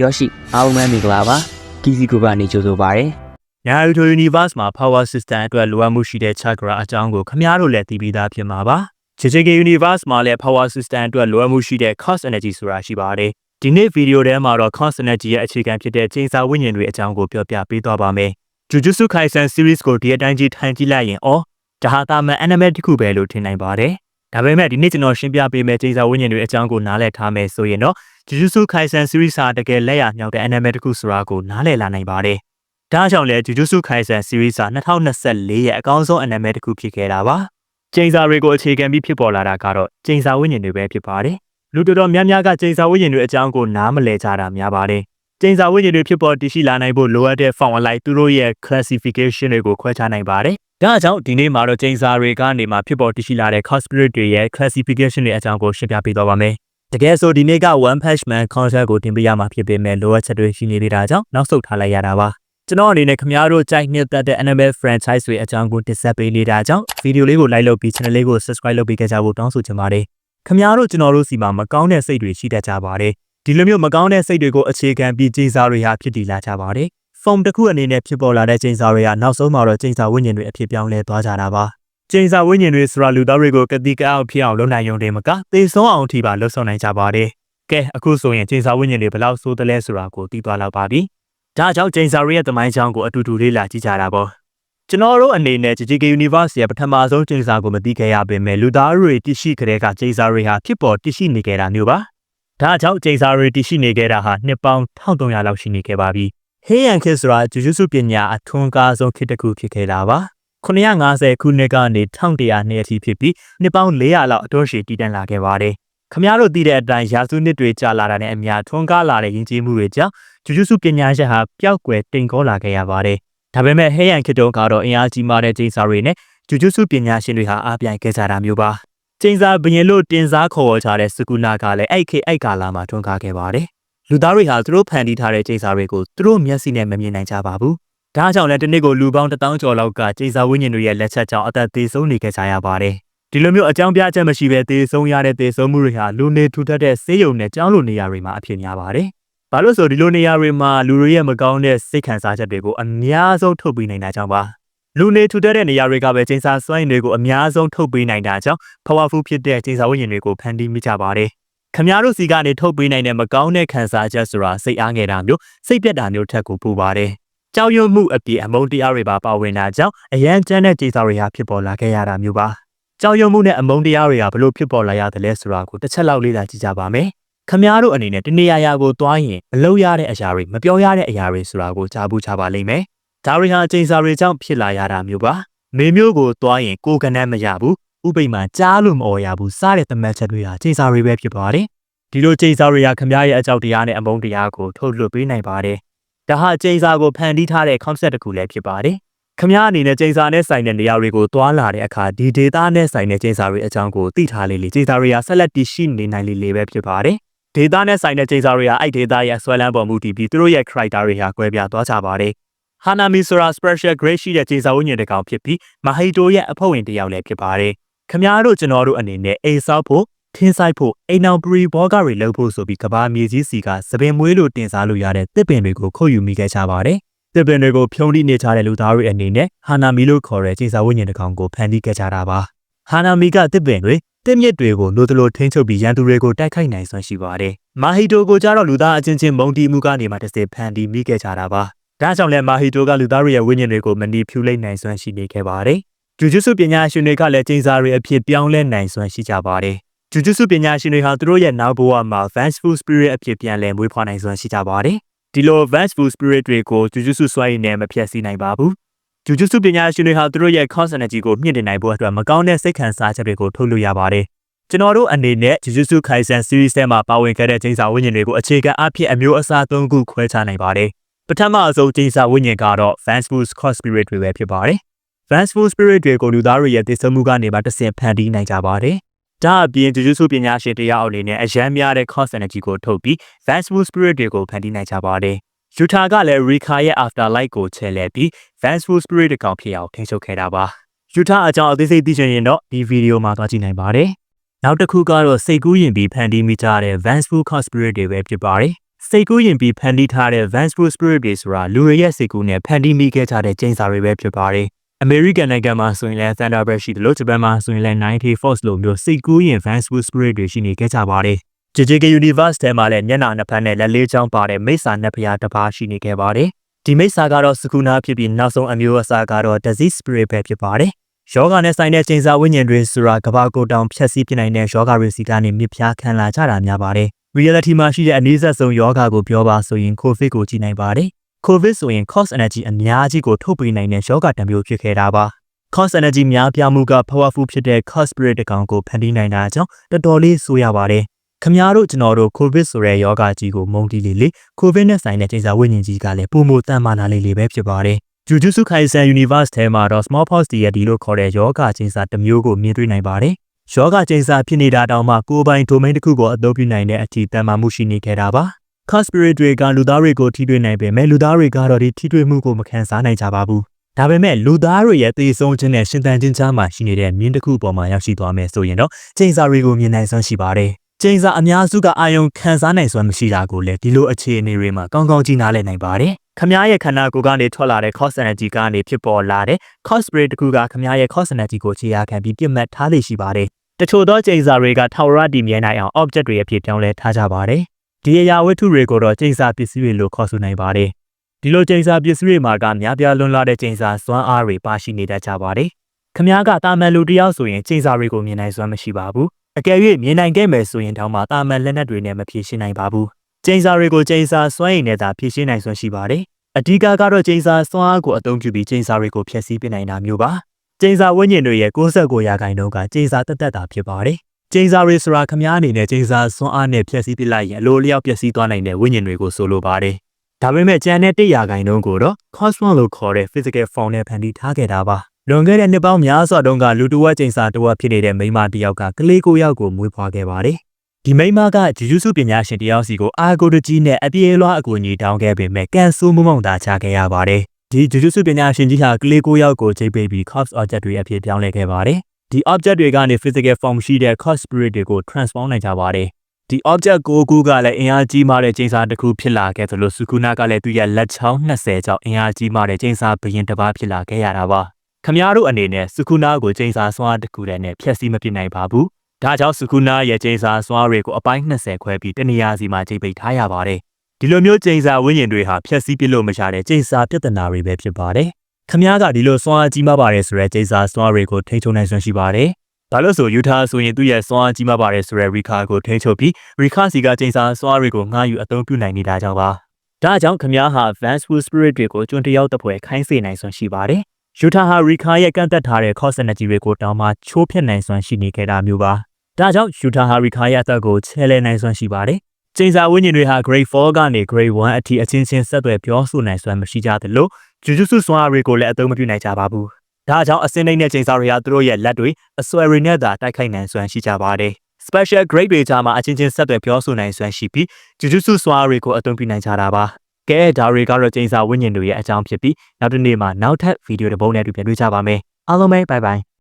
ယောရှိအားလုံးပဲမင်္ဂလာပါ KC Group ကနေကြိုဆိုပါရစေ Naruto Universe မှာ Power System အတွက်လိုအပ်မှုရှိတဲ့ Chakra အကြောင်းကိုခမားတို့လည်းသိပြီးသားဖြစ်မှာပါ။ JJK Universe မှာလည်း Power System အတွက်လိုအပ်မှုရှိတဲ့ Cos Energy ဆိုတာရှိပါတယ်။ဒီနေ့ဗီဒီယိုထဲမှာတော့ Cos Energy ရဲ့အခြေခံဖြစ်တဲ့ချိန်စာဝိညာဉ်တွေအကြောင်းကိုပြောပြပေးသွားပါမယ်။ Jujutsu Kaisen Series ကိုဒီအတိုင်းကြီးထိုင်ကြည့်လိုက်ရင်အော်ဒါဟာတာမန် anime တစ်ခုပဲလို့ထင်နိုင်ပါတယ်။ ဒါပေမဲ့ဒီနေ့ကျွန်တော်ရှင်းပြပေးမယ့်ချိန်စာဝိညာဉ်တွေအကြောင်းကိုနားလည်ထားမယ်ဆိုရင်တော့ Jujutsu Kaisen Series ဟာတကယ်လက်ရမြောက်တဲ့ anime တစ်ခုဆိုတာကိုနားလည်လာနိုင်ပါတယ်။ဒါကြောင့်လဲ Jujutsu Kaisen Series ဟာ2024ရဲ့အကောင်းဆုံး anime တစ်ခုဖြစ်ခဲ့တာပါ။ချိန်စာတွေကိုအခြေခံပြီးဖြစ်ပေါ်လာတာကတော့ချိန်စာဝိညာဉ်တွေပဲဖြစ်ပါတယ်။လူတော်တော်များများကချိန်စာဝိညာဉ်တွေအကြောင်းကိုနားမလည်ကြတာများပါတယ်။ ချိန်စာဝိညာဉ်တွေဖြစ်ပေါ်တည်ရှိလာနိုင်ဖို့လိုအပ်တဲ့ form အလိုက်သူတို့ရဲ့ classification တွေကိုခွဲခြားနိုင်ပါတယ်။ဒါကြောင့်ဒီနေ့မှာတော့ချိန်စာတွေကနေမှဖြစ်ပေါ်တည်ရှိလာတဲ့ cosplay တွေရဲ့ classification တွေအကြောင်းကိုရှင်းပြပေးသွားပါမယ်။တကယ်ဆိုဒီနေ့က One Punch Man concert ကိုတင်ပြရမှာဖြစ်ပေမဲ့လိုအပ်ချက်တွေရှိနေသေးတာကြောင့်နောက်ဆုတ်ထားလိုက်ရတာပါ။ကျွန်တော်အနေနဲ့ခင်ဗျားတို့ကြိုက်နှစ်သက်တဲ့ anime franchise တွေအကြောင်းကိုတင်ဆက်ပေးနေတာကြောင့်ဗီဒီယိုလေးကို like လုပ်ပြီး channel လေးကို subscribe လုပ်ပေးကြဖို့တောင်းဆိုချင်ပါတယ်။ခင်ဗျားတို့ကျွန်တော်တို့စီမှာမကောင်းတဲ့စိတ်တွေရှိတတ်ကြပါတယ်။ ဒီလိုမျိုးမကောင်းတဲ့စိတ်တွေကိုအခြေခံပြီးကြေစာတွေဟာဖြစ်တည်လာကြပါတယ်။ form တစ်ခုအနေနဲ့ဖြစ်ပေါ်လာတဲ့ကြေစာတွေဟာနောက်ဆုံးမှာတော့ကြေစာဝိညာဉ်တွေအဖြစ်ပြောင်းလဲသွားကြတာပါ။ကျင်းစာဝိညာဉ်တွေဆိုတာလူသားတွေကိုကတိကအောက်ဖြစ်အောင်လုပ်နိုင်ရုံတည်းမကသေဆုံးအောင်ထိပါလှုပ်ဆောင်နိုင်ကြပါတယ်။ကဲအခုဆိုရင်ကျင်းစာဝိညာဉ်တွေဘယ်လောက်ဆိုးတယ်လဲဆိုတာကိုသိသွားလောက်ပါပြီ။ဒါကြောင့်ကျင်းစာတွေရဲ့တမိုင်းချောင်းကိုအတူတူလေးလာကြည့်ကြတာပေါ့။ကျွန်တော်တို့အနေနဲ့ JJK Universe ရဲ့ပထမဆုံးကျင်းစာကိုမသိခဲ့ရပေမဲ့လူသားတွေတရှိကြတဲ့ကကျင်းစာတွေဟာဖြစ်ပေါ်တရှိနေကြတာမျိုးပါ။ ဒါကြောင့်ကျင်းစာတွေတရှိနေကြတာဟာနှစ်ပေါင်း1300လောက်ရှိနေခဲ့ပါပြီ။ဟေးယန်ခစ်ဆိုတာဂျူဂျုစုပညာအထွန်းကားဆုံးခေတ်တစ်ခုဖြစ်ခဲ့တာပါ။950ခုနှစ်ကနေ1100နှစ်အထိဖြစ်ပြီးနှစ်ပေါင်း400လောက်အတွန်းရှည်တည်တံ့လာခဲ့ပါတယ်။ခမည်းတော်သိတဲ့အတိုင်းရာစုနှစ်တွေကြာလာတာနဲ့အမျှထွန်းကားလာတဲ့ယဉ်ကျေးမှုတွေကြောင့်ဂျူဂျုစုပညာရပ်ဟာပျောက်ကွယ်တိမ်ကောလာခဲ့ရပါတယ်။ဒါပေမဲ့ဟဲယန်ခေတ်တုန်းကတော့အင်အားကြီးမားတဲ့ကျင်းစာတွေနဲ့ဂျူဂျုစုပညာရှင်တွေဟာအားပြိုင်ခဲ့ကြတာမျိုးပါ။ ကျင်းစာဘရင်လို့တင်စားခေါ်ဝေါ်ကြတဲ့စကူနာကလည်းအဲ့ခေတ်အဲ့ကာလာမှာထွန်းကားခဲ့ပါတယ်။လူသားတွေဟာသူတို့ဖန်တီးထားတဲ့ကျင်းစာတွေကိုသူတို့မျက်စိနဲ့မမြင်နိုင်ကြပါဘူး။ဒါကြောင့်လည်းတနေ့ကိုလူပေါင်း1000ကျော်လောက်ကကျေစာဝိညာဉ်တွေရဲ့လက်ချက်ကြောင့်အသက်သေဆုံးနေခဲ့ကြရပါတယ်။ဒီလိုမျိုးအကြောင်းပြချက်မရှိဘဲသေဆုံးရတဲ့သေဆုံးမှုတွေဟာလူနေထူထပ်တဲ့ဆေးရုံနဲ့ကျောင်းလိုနေရာတွေမှာအဖြစ်များပါတယ်။ဘာလို့ဆိုဒီလိုနေရာတွေမှာလူတွေရဲ့မကောင်းတဲ့စိတ်ခံစားချက်တွေကိုအများဆုံးထုတ်ပေးနိုင်တာကြောင့်ပါ။ လူနေထူထပ်တဲ့နေရာတွေကပဲကျင်းစာစွမ်းရည်တွေကိုအများဆုံးထုတ်ပေးနိုင်တာကြောင့် powerful ဖြစ်တဲ့ကျင်းစာဝိညာဉ်တွေကိုဖန်တီးမိကြပါတယ်။ခမည်းတော်စီကနေထုတ်ပေးနိုင်တဲ့မကောင်းတဲ့ခံစားချက်ဆိုတာစိတ်အားငယ်တာမျိုးစိတ်ပြက်တာမျိုးထက်ကိုပူပါတယ်။ကြောက်ရွံ့မှုအပြည့်အမုန်းတရားတွေပါပါဝင်တာကြောင့်အရန်ကျန်းတဲ့ကြေစာတွေဟာဖြစ်ပေါ်လာခဲ့ရတာမျိုးပါ။ကြောက်ရွံ့မှုနဲ့အမုန်းတရားတွေကဘလို့ဖြစ်ပေါ်လာရတယ်လဲဆိုတာကိုတစ်ချက်လောက်လေ့လာကြည့်ကြပါမယ်။ခမားတို့အနေနဲ့တနေရာရာကိုသွားရင်မလုပ်ရတဲ့အရာတွေမပြောရတဲ့အရာတွေဆိုတာကိုကြားဘူးချပါလိမ့်မယ်။ ဒါတွေဟာကြေစာတွေကြောင့်ဖြစ်လာရတာမျိုးပါ။မေမျိုးကိုသွားရင်ကိုယ်ကနန်းမရဘူး။ဥပိ္ပမာကြားလို့မအော်ရဘူးစားတဲ့တမတ်ချက်တွေဟာကြေစာတွေပဲဖြစ်ပါတယ်။ဒီလိုကြေစာတွေကခမားရဲ့အကြောက်တရားနဲ့အမုန်းတရားကိုထုတ်လွှတ်ပေးနိုင်ပါတယ်။ဒါဟာကျိန်စာကိုဖန်တီးထားတဲ့ concept တစ်ခုလည်းဖြစ်ပါတယ်။ခမ ्या အနေနဲ့ကျိန်စာနဲ့ဆိုင်တဲ့နေရာတွေကိုတွာလာတဲ့အခါဒီ data နဲ့ဆိုင်တဲ့ကျိန်စာတွေအကြောင်းကိုသိထားလေလေကျိန်စာတွေကဆက်လက်တည်ရှိနေနိုင်လေလေပဲဖြစ်ပါတယ်။ data နဲ့ဆိုင်တဲ့ကျိန်စာတွေကအဲ့ data ရဲ့ဆွဲလန်းပေါ်မူတည်ပြီးသူတို့ရဲ့ character တွေဟာကွဲပြားသွားကြပါတယ်။ Hanami ဆိုတာ special grade ရှိတဲ့ကျိန်စာဝိညာဉ်တစ်ကောင်ဖြစ်ပြီး Mahito ရဲ့အဖွဲ့ဝင်တစ်ယောက်လည်းဖြစ်ပါတယ်။ခမ ्या တို့ကျွန်တော်တို့အနေနဲ့အိမ်ဆောက်ဖို့ထင်းဆိုင်ဖို့အိမ်အောင်ပရီဘောဂတွေလှုပ်ဖို့ဆိုပြီးကဘာမြေကြီးစီကသပင်မွေးလို့တင်စားလို့ရတဲ့တစ်ပင်တွေကိုခုတ်ယူမိခဲ့ကြပါတယ်။တစ်ပင်တွေကိုဖြုံးတိနေကြတဲ့လူသားတွေအနေနဲ့ဟာနာမီလို့ခေါ်တဲ့ခြေစာဝိညာဉ်တစ်ကောင်ကိုဖန်တီးခဲ့ကြတာပါ။ဟာနာမီကတစ်ပင်တွေတစ်မြစ်တွေကိုလိုတလိုထိန်းချုပ်ပြီးရန်သူတွေကိုတိုက်ခိုက်နိုင်စွမ်းရှိပါတယ်။မာဟီတိုကိုကြတော့လူသားအချင်းချင်းမုံတီမှုကနေမှတစ်စဖန်တီးမိခဲ့ကြတာပါ။ ဒါကြောင့်လည်းမာဟီတိုကလူသားတွေရဲ့ဝိညာဉ်တွေကိုမနီဖြူလိမ့်နိုင်စွမ်းရှိနေခဲ့ပါတယ်။ဂျူဂျုစုပညာရှင်တွေကလည်းကျင်းစာတွေအဖြစ်ပြောင်းလဲနိုင်စွမ်းရှိကြပါတယ်။ဂျူဂျုစုပညာရှင်တွေဟာသူတို့ရဲ့နောက်ဘဝမှာ Vengeful Spirit အဖြစ်ပြန်လည်မွေးဖွားနိုင်စွမ်းရှိကြပါတယ်။ဒီလို Vengeful Spirit တွေကိုဂျူဂျုစုစွမ်းရည်နဲ့မဖျက်ဆီးနိုင်ပါဘူး။ဂျူဂျုစုပညာရှင်တွေဟာသူတို့ရဲ့ Cosmic Energy ကိုမြင့်တင်နိုင်ဖို့အတွက်မကောင်းတဲ့စိတ်ခံစားချက်တွေကိုထုတ်လို့ရပါတယ်။ကျွန်တော်တို့အနေနဲ့ Jujutsu Kaisen Series ထဲမှာပါဝင်ခဲ့တဲ့ကျင်းစာဝိညာဉ်တွေကိုအခြေခံအဖြစ်အမျိုးအစား၃ခုခွဲခြားနိုင်ပါတယ်။ ပထမအဆုံးကျင်းစာဝိညာဉ်ကတော့ Vengeful Cosmic Spirit တွေပဲဖြစ်ပါတယ်။ Vengeful Spirit တွေကိုလူသားတွေရဲ့တည်ဆုံမှုကနေမှတဆင့်ဖန်တီးနိုင်ကြပါတယ်။ဒါအပြင်ဂျူဂျုစုပညာရှင်တရားအနေနဲ့အရန်များတဲ့ cost energy ကိုထုတ်ပြီး Vengeful Spirit တွေကိုဖန်တီးနိုင်ကြပါတယ်။ယူထာကလည်း Rika ရဲ့ Afterlife ကိုချဲလဲပြီး Vengeful Spirit တကောင်ဖြစ်အောင်ထိန်းချုပ်ခဲ့တာပါ။ယူထာအကြောင်းအသေးစိတ်သိချင်ရင်တော့ဒီဗီဒီယိုမှာသွားကြည့်နိုင်ပါတယ်။နောက်တစ်ခုကတော့စိတ်ကူးရင်ပြီးဖန်တီးမိကြတဲ့ Vengeful Cost Spirit တွေပဲဖြစ်ပါတယ်။ စိတ်ကူးရင်ပြီးဖန်တီးထားတဲ့ Vansful Spirit တွေဆိုတာလူတွေရဲ့စိတ်ကူးနဲ့ဖန်တီးမိခဲ့ကြတဲ့ကျင်းစာတွေပဲဖြစ်ပါတယ်။ American နိုင်ငံမှာဆိုရင်လည်း Thunderbird ရှိတယ်လို့ဂျပန်မှာဆိုရင်လည်း90 Force လိုမျိုးစိတ်ကူးရင် Vansful Spirit တွေရှိနေခဲ့ကြပါတယ်။ JJK Universe ထဲမှာလည်းမျက်နှာနှစ်ဖက်နဲ့လက်လေးချောင်းပါတဲ့မိစ္ဆာနှစ်ဖျားတစ်ပါးရှိနေခဲ့ပါတယ်။ဒီမိစ္ဆာကတော့စကူနာဖြစ်ပြီးနောက်ဆုံးအမျိုးအစားကတော့ Disease Spirit ပဲဖြစ်ပါတယ်။ယောဂနဲ့ဆိုင်တဲ့ချိန်စာဝိညာဉ်တွေဆိုတာကဘာကိုတောင်ဖြတ်စည်းပြနိုင်တဲ့ယောဂတွေစီကနေမြစ်ဖျားခံလာကြတာများပါတယ်။ reality မှာရှိတဲ့အနည်းဆက်ဆုံးယောဂကိုပြောပါဆိုရင် COVID ကိုကြည့်နိုင်ပါတယ်။ COVID ဆိုရင် cause energy အများကြီးကိုထုတ်ပေးနိုင်တဲ့ယောဂတစ်မျိုးဖြစ်ခဲ့တာပါ။ cause energy များပြားမှုက powerful ဖြစ်တဲ့ cause spirit တစ်ကောင်ကိုဖန်တီးနိုင်တာကြောင့်တော်တော်လေးဆိုးရပါတယ်။ခမားတို့ကျွန်တော်တို့ COVID ဆိုတဲ့ယောဂကြီးကိုမုံတီးလေးလေး COVID နဲ့ဆိုင်တဲ့ချိန်စာဝိညာဉ်ကြီးကလည်းပုံမတန်မာနာလေးလေးပဲဖြစ်ပါတယ်။ Jujutsu Kaisen Universe ထဲမှာတော့ small pox တည်းရဒီလို့ခေါ်တဲ့ယောဂချင်းစာတစ်မျိုးကိုမြင်တွေ့နိုင်ပါတယ်။ ယောဂချင်းစာဖြစ်နေတာတောင်မှကိုယ်ပိုင် domain တစ်ခုကိုအသုံးပြုနိုင်တဲ့အထိတန်မာမှုရှိနေခဲ့တာပါ။ cause spirit တွေကလူသားတွေကိုထိတွေ့နိုင်ပေမဲ့လူသားတွေကတော့ဒီထိတွေ့မှုကိုမခံစားနိုင်ကြပါဘူး။ဒါပေမဲ့လူသားတွေရဲ့သေဆုံးခြင်းနဲ့ရှင်သန်ခြင်းကြားမှာရှိနေတဲ့မြင်းတစ်ခုပေါ်မှာရောက်ရှိသွားမယ်ဆိုရင်တော့ချိန်စာတွေကိုမြင်နိုင်စွမ်းရှိပါတယ်။ချိန်စာအများစုကအာယုံခံစားနိုင်စွမ်းမရှိတာကိုလည်းဒီလိုအခြေအနေတွေမှာကောင်းကောင်းကြည့်နားလည်နိုင်ပါတယ်။ခမားရဲ့ခန္ဓာကိုယ်ကနေထွက်လာတဲ့ cause energy ကနေဖြစ်ပေါ်လာတဲ့ cause spirit တခုကခမားရဲ့ cause energy ကိုခြေရာခံပြီးပြစ်မှတ်ထားလေရှိပါတယ်။ တချို့သောချိန်စာတွေကထာဝရတည်မြဲနိုင်အောင် object တွေအဖြစ်ပြောင်းလဲထားကြပါတယ်။ဒီအရာဝတ္ထုတွေကိုတော့ချိန်စာပစ္စည်းတွေလို့ခေါ်ဆိုနိုင်ပါတယ်။ဒီလိုချိန်စာပစ္စည်းတွေမှာကများပြားလွန်းလာတဲ့ချိန်စာစွမ်းအားတွေပါရှိနေတတ်ကြပါတယ်။ခမားကတာမန်လူတစ်ယောက်ဆိုရင်ချိန်စာတွေကိုမြင်နိုင်စွမ်းမရှိပါဘူး။အကယ်၍မြင်နိုင်ခဲ့မယ်ဆိုရင်တောင်မှတာမန်လက်နက်တွေနဲ့မဖြေရှင်းနိုင်ပါဘူး။ချိန်စာတွေကိုချိန်စာစွမ်းရည်နဲ့သာဖြေရှင်းနိုင်စွမ်းရှိပါတယ်။အဓိကကတော့ချိန်စာစွမ်းအားကိုအသုံးပြုပြီးချိန်စာတွေကိုဖျက်ဆီးပစ်နိုင်တာမျိုးပါ။ ချိန်စာဝိညာဉ်တွေရဲ့69ရာခိုင်နှုန်းကချိန်စာတက်တက်တာဖြစ်ပါတယ်။ချိန်စာတွေဆိုတာခမားအနေနဲ့ချိန်စာစွမ်းအားနဲ့ဖျက်ဆီးပစ်လိုက်ရင်အလိုလျောက်ပျက်စီးသွားနိုင်တဲ့ဝိညာဉ်တွေကိုဆိုလိုပါတယ်။ဒါပေမဲ့ကျန်တဲ့100ရာခိုင်နှုန်းကိုတော့ cosmos လို့ခေါ်တဲ့ physical form နဲ့ဖန်တီးထားခဲ့တာပါ။လွန်ခဲ့တဲ့နှစ်ပေါင်းများစွာတုန်းကလူတဝက်ချိန်စာတဝက်ဖြစ်နေတဲ့မိန်းမတစ်ယောက်ကကလေးကိုယောက်ကိုမွေးဖွားခဲ့ပါတယ်။ဒီမိန်းမကဂျူဂျုစုပညာရှင်တယောက်စီကိုအာဂိုတကြီးနဲ့အပြေးလွှားအကူအညီတောင်းခဲ့ပေမဲ့ကန်ဆိုးမမောင်သာချခဲ့ရပါတယ်။ ဒီဂျူဂျုစုပညာရှင်ကြီးဟာကလေးကိုယောက်ကိုချိန်ပေးပြီး cops object တွေအဖြစ်ပြောင်းလဲခဲ့ပါတယ်။ဒီ object တွေကနေ physical form ရှိတဲ့ cos spirit တွေကို transform နိုင်ကြပါတယ်။ဒီ object ကိုကူကလည်းအင်အားကြီးမားတဲ့ချိန်စာတစ်ခုဖြစ်လာခဲ့သလိုစုခုနာကလည်းသူ့ရဲ့လက်ချောင်း20ကျောင်းအင်အားကြီးမားတဲ့ချိန်စာဘရင်တစ်ပါးဖြစ်လာခဲ့ရတာပါ။ခမားတို့အနေနဲ့စုခုနာကိုချိန်စာစွမ်းအားတစ်ခုတည်းနဲ့ဖျက်ဆီးမပစ်နိုင်ပါဘူး။ဒါကြောင့်စုခုနာရဲ့ချိန်စာစွမ်းအားတွေကိုအပိုင်း20ခွဲပြီးတနေရာစီမှာချိန်ပိတ်ထားရပါတယ်။ ဒီလိုမျိုးချိန်စာဝိညာဉ်တွေဟာဖျက်ဆီးပစ်လို့မရတဲ့ချိန်စာပြဿနာတွေပဲဖြစ်ပါတယ်။ခမားကဒီလိုစွမ်းအားကြီးမားပါတယ်ဆိုတဲ့ချိန်စာစွမ်းအားတွေကိုထိန်းချုပ်နိုင်စွမ်းရှိပါတယ်။ဘာလို့ဆိုယူထာဆိုရင်သူ့ရဲ့စွမ်းအားကြီးမားပါတယ်ဆိုတဲ့ရီခါကိုထိန်းချုပ်ပြီးရီခါစီကချိန်စာစွမ်းအားတွေကိုငှားယူအသုံးပြုနိုင်နေတာကြောင့်ပါ။ဒါကြောင့်ခမားဟာ Advanced Spirit တွေကိုကျွန်းတယောက်တစ်ပွဲခိုင်းစေနိုင်စွမ်းရှိပါတယ်။ယူထာဟာရီခါရဲ့ကန့်သက်ထားတဲ့ cause energy တွေကိုတောင်းမှချိုးဖျက်နိုင်စွမ်းရှိနေခဲ့တာမျိုးပါ။ဒါကြောင့်ယူထာဟာရီခါရဲ့အသက်ကိုချဲလဲနိုင်စွမ်းရှိပါတယ်။ ချိန်စာဝိညာဉ်တွေဟာ grade 4ကနေ grade 1အထိအချင်းချင်းဆက်သွယ်ပြောဆိုနိုင်စွမ်းမရှိကြသလိုဂျူဂျုစုစွမ်းအားတွေကိုလည်းအသုံးမပြုနိုင်ကြပါဘူး။ဒါကြောင့်အစင်းနှိမ့်တဲ့ချိန်စာတွေဟာသူတို့ရဲ့လက်တွေအစွဲတွေနဲ့သာတိုက်ခိုက်နိုင်စွမ်းရှိကြပါတယ်။ special grade တွေကြားမှာအချင်းချင်းဆက်သွယ်ပြောဆိုနိုင်စွမ်းရှိပြီးဂျူဂျုစုစွမ်းအားတွေကိုအသုံးပြုနိုင်ကြတာပါ။ကဲဒါတွေကတော့ချိန်စာဝိညာဉ်တွေရဲ့အကြောင်းဖြစ်ပြီးနောက်တစ်နေ့မှာနောက်ထပ်ဗီဒီယိုတစ်ပုဒ်နဲ့တူပြန်တွေ့ကြပါမယ်။အားလုံးပဲ bye bye